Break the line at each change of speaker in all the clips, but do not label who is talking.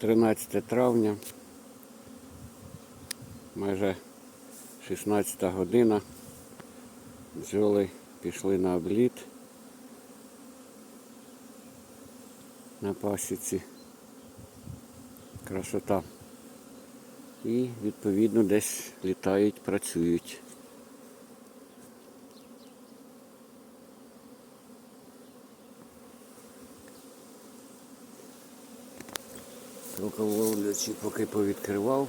13 травня, майже 16 година. Бджоли пішли на обліт на пасіці. Красота. І відповідно десь літають, працюють. Соковловлячі поки повідкривав.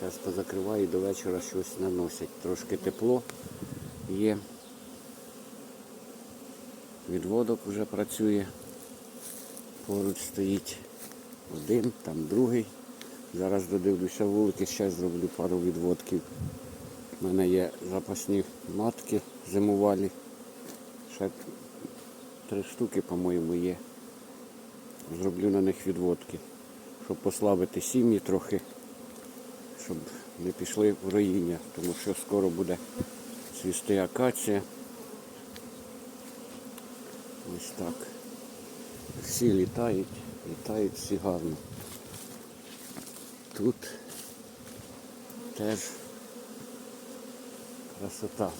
Зараз позакриваю і до вечора щось наносять. Трошки тепло є. Відводок вже працює. Поруч стоїть один, там другий. Зараз додивлюся вулики, ще зроблю пару відводків. У мене є запасні матки зимувалі. Ще три штуки, по-моєму, є. Зроблю на них відводки, щоб послабити сім'ї трохи, щоб не пішли в роїння, тому що скоро буде цвісти акація. Ось так. Всі літають, літають всі гарно. Тут теж красота.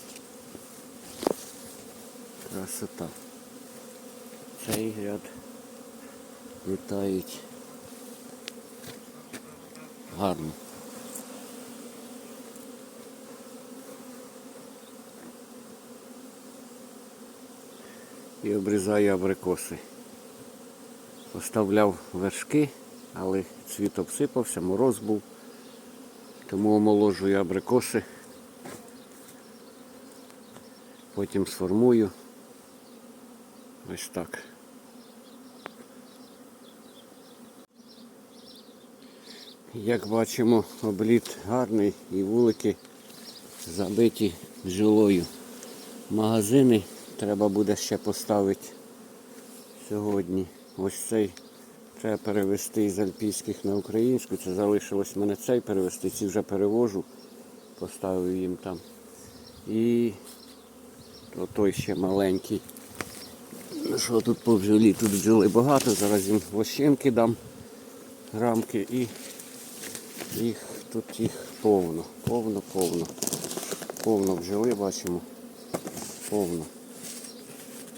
Красота. Цей ряд літають гарно. І обрізаю абрикоси. Поставляв вершки, але цвіт обсипався, мороз був. Тому омоложую абрикоси. Потім сформую. Ось так. Як бачимо, обліт гарний і вулики забиті бджолою. Магазини треба буде ще поставити сьогодні. Ось цей треба перевести із альпійських на українську. Це залишилось мене цей перевести, ці вже перевожу, поставив їм там. І той ще маленький. Ну що тут по бджолі? Тут бджоли багато, зараз їм вощинки дам рамки і їх тут їх повно, повно, повно. Повно бджоли бачимо. Повно.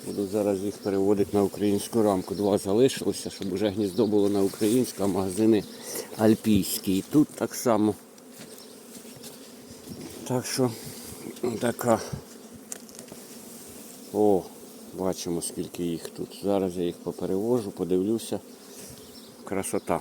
Буду зараз їх переводити на українську рамку. Два залишилося, щоб вже гніздо було на українську, а магазини альпійські. І тут так само. Так що така. О, бачимо скільки їх тут. Зараз я їх поперевожу, подивлюся. Красота.